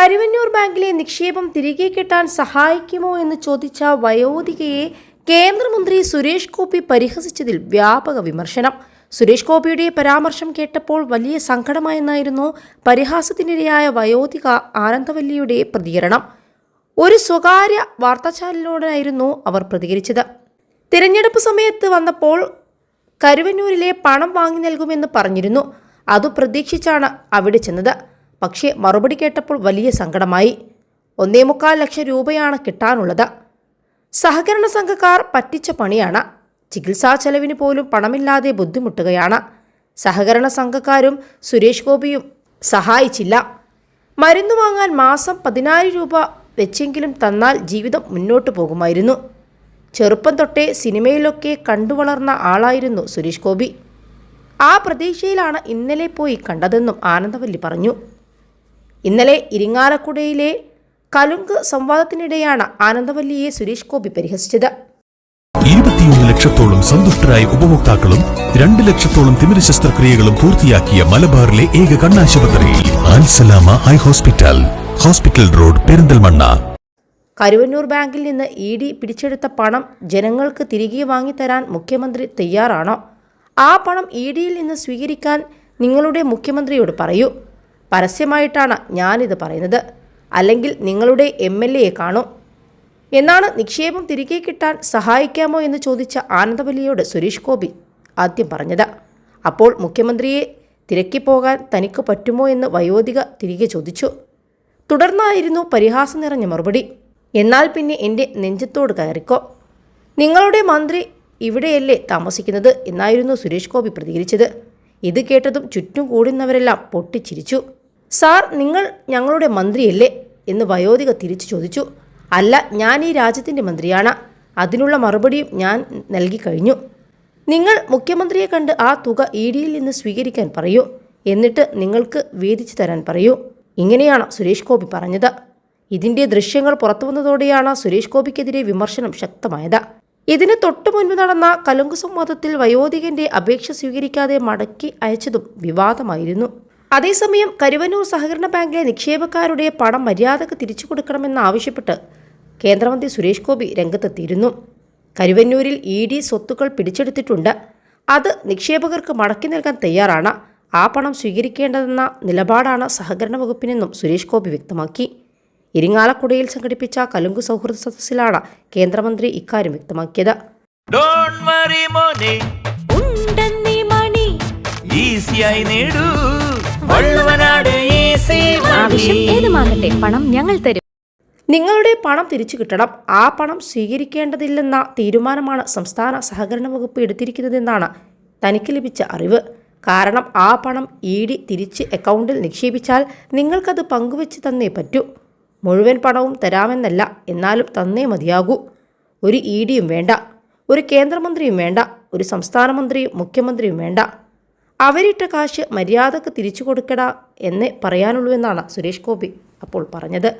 കരുവന്നൂർ ബാങ്കിലെ നിക്ഷേപം തിരികെ കിട്ടാൻ സഹായിക്കുമോ എന്ന് ചോദിച്ച വയോധികയെ കേന്ദ്രമന്ത്രി സുരേഷ് ഗോപി പരിഹസിച്ചതിൽ വ്യാപക വിമർശനം. സുരേഷ് ഗോപിയുടെ പരാമർശം കേട്ടപ്പോൾ വലിയ സങ്കടമായെന്നായിരുന്നു പരിഹാസത്തിനിരയായ വയോധിക ആനന്ദവല്ലിയുടെ പ്രതികരണം. ഒരു സ്വകാര്യ വാർത്താചാനലിനോടായിരുന്നു അവർ പ്രതികരിച്ചത്. തിരഞ്ഞെടുപ്പ് സമയത്ത് വന്നപ്പോൾ കരുവന്നൂരിലെ പണം വാങ്ങി നൽകുമെന്ന് പറഞ്ഞിരുന്നു. അതു പ്രതീക്ഷിച്ചാണ് അവിടെ ചെന്നത്. പക്ഷേ മറുപടി കേട്ടപ്പോൾ വലിയ സങ്കടമായി. ഒന്നേ മുക്കാൽ ലക്ഷം രൂപയാണ് കിട്ടാനുള്ളത്. സഹകരണ സംഘക്കാർ പറ്റിച്ച പണിയാണ്. ചികിത്സാ ചെലവിന് പോലും പണമില്ലാതെ ബുദ്ധിമുട്ടുകയാണ്. സഹകരണ സംഘക്കാരും സുരേഷ് ഗോപിയും സഹായിച്ചില്ല. മരുന്ന് വാങ്ങാൻ മാസം പതിനായിരം രൂപ വെച്ചെങ്കിലും തന്നാൽ ജീവിതം മുന്നോട്ട് പോകുമായിരുന്നു. ചെറുപ്പം തൊട്ടേ സിനിമയിലൊക്കെ കണ്ടുവളർന്ന ആളായിരുന്നു സുരേഷ് ഗോപി. ആ പ്രതീക്ഷയിലാണ് ഇന്നലെ പോയി കണ്ടതെന്നും ആനന്ദവല്ലി പറഞ്ഞു. ഇന്നലെ ഇരിങ്ങാലക്കുടയിലെ കലുങ്ക് സംവാദത്തിനിടെയാണ് ആനന്ദവല്ലിയെ സുരേഷ് ഗോപി പരിഹസിച്ചത്. ഇരുപത്തിയൊന്ന് ലക്ഷത്തോളം സന്തുഷ്ടരായ ഉപഭോക്താക്കളും രണ്ട് ലക്ഷത്തോളം തിമിര ശസ്ത്രക്രിയകളും പൂർത്തിയാക്കിയ മലബാറിലെ ഏക കണ്ണാശുപത്രി Alsalama eye hospital hospital road Perinthalmanna. Karuvannur ബാങ്കിൽ നിന്ന് ഇ ഡി പിടിച്ചെടുത്ത പണം ജനങ്ങൾക്ക് തിരികെ വാങ്ങിത്തരാൻ മുഖ്യമന്ത്രി തയ്യാറാണോ. ആ പണം ഇ ഡിയിൽ നിന്ന് സ്വീകരിക്കാൻ നിങ്ങളുടെ മുഖ്യമന്ത്രിയോട് പറയൂ. പരസ്യമായിട്ടാണ് ഞാനിത് പറയുന്നത്. അല്ലെങ്കിൽ നിങ്ങളുടെ എം എൽ എയെ കാണും. എന്നാണ് നിക്ഷേപം തിരികെ കിട്ടാൻ സഹായിക്കാമോ എന്ന് ചോദിച്ച ആനന്ദവല്ലിയോട് സുരേഷ് ഗോപി ആദ്യം പറഞ്ഞത്. അപ്പോൾ മുഖ്യമന്ത്രിയെ തിരക്കിപ്പോകാൻ തനിക്ക് പറ്റുമോ എന്ന് വയോധിക തിരികെ ചോദിച്ചു. തുടർന്നായിരുന്നു പരിഹാസം നിറഞ്ഞ മറുപടി. എന്നാൽ പിന്നെ എന്റെ നെഞ്ചത്തോട് കയറിക്കോ. നിങ്ങളുടെ മന്ത്രി ഇവിടെയല്ലേ താമസിക്കുന്നത് എന്നായിരുന്നു സുരേഷ് ഗോപി പ്രതികരിച്ചത്. ഇത് കേട്ടതും ചുറ്റും കൂടുന്നവരെല്ലാം പൊട്ടിച്ചിരിച്ചു. സാർ നിങ്ങൾ ഞങ്ങളുടെ മന്ത്രിയല്ലേ? എന്ന് വയോധിക തിരിച്ചു ചോദിച്ചു. അല്ല ഞാൻ ഈ രാജ്യത്തിന്റെ മന്ത്രിയാണ്. അതിനുള്ള മറുപടിയും ഞാൻ നൽകി കഴിഞ്ഞു. നിങ്ങൾ മുഖ്യമന്ത്രിയെ കണ്ട് ആ തുക ഇ ഡിയിൽ നിന്ന് സ്വീകരിക്കാൻ പറയൂ. എന്നിട്ട് നിങ്ങൾക്ക് വീതിച്ചു തരാൻ പറയൂ. ഇങ്ങനെയാണ് സുരേഷ് ഗോപി പറഞ്ഞത്. ഇതിന്റെ ദൃശ്യങ്ങൾ പുറത്തു വന്നതോടെയാണ് സുരേഷ് ഗോപിക്കെതിരെ വിമർശനം ശക്തമായത്. ഇതിന് തൊട്ടു മുൻപ് നടന്ന കലുങ്ക് സംവാദത്തിൽ വയോധികന്റെ അപേക്ഷ സ്വീകരിക്കാതെ മടക്കി അയച്ചതും വിവാദമായിരുന്നു. അതേസമയം കരുവന്നൂർ സഹകരണ ബാങ്കിലെ നിക്ഷേപക്കാരുടെ പണം മര്യാദയ്ക്ക് തിരിച്ചു കൊടുക്കണമെന്നാവശ്യപ്പെട്ട് കേന്ദ്രമന്ത്രി സുരേഷ് ഗോപി രംഗത്തെത്തിയിരുന്നു. കരുവന്നൂരിൽ ഇ ഡി സ്വത്തുക്കൾ പിടിച്ചെടുത്തിട്ടുണ്ട്. അത് നിക്ഷേപകർക്ക് മടക്കി നൽകാൻ തയ്യാറാണ്. ആ പണം സ്വീകരിക്കേണ്ടതെന്ന നിലപാടാണ് സഹകരണ വകുപ്പിനെന്നും സുരേഷ് ഗോപി വ്യക്തമാക്കി. ഇരിങ്ങാലക്കുടയിൽ സംഘടിപ്പിച്ച കലുങ്ക് സൗഹൃദ സദസ്സിലാണ് കേന്ദ്രമന്ത്രി ഇക്കാര്യം വ്യക്തമാക്കിയത്. ഡോണ്ട് വറി മോനെ. ഉണ്ടെന്നീ മണി. ഈസിയായി നേടൂ. ആവശ്യം ഏതുമാകട്ടെ പണം ഞങ്ങൾ തരും. നിങ്ങളുടെ പണം തിരിച്ചു കിട്ടണം. ആ പണം സ്വീകരിക്കേണ്ടതില്ലെന്ന തീരുമാനമാണ് സംസ്ഥാന സഹകരണ വകുപ്പ് എടുത്തിരിക്കുന്നതെന്നാണ് തനിക്ക് ലഭിച്ച അറിവ്. കാരണം ആ പണം ഇ ഡി തിരിച്ച് അക്കൗണ്ടിൽ നിക്ഷേപിച്ചാൽ നിങ്ങൾക്കത് പങ്കുവെച്ച് തന്നേ പറ്റൂ. മുഴുവൻ പണവും തരാമെന്നല്ല എന്നാലും തന്നേ മതിയാകൂ. ഒരു ഇ ഡിയും വേണ്ട ഒരു കേന്ദ്രമന്ത്രിയും വേണ്ട ഒരു സംസ്ഥാന മന്ത്രിയും മുഖ്യമന്ത്രിയും വേണ്ട. അവരിട്ട കാശ് മര്യാദയ്ക്ക് തിരിച്ചു കൊടുക്കടാ എന്നേ പറയാനുള്ളൂ എന്നാണ് സുരേഷ് ഗോപി അപ്പോൾ പറഞ്ഞത്.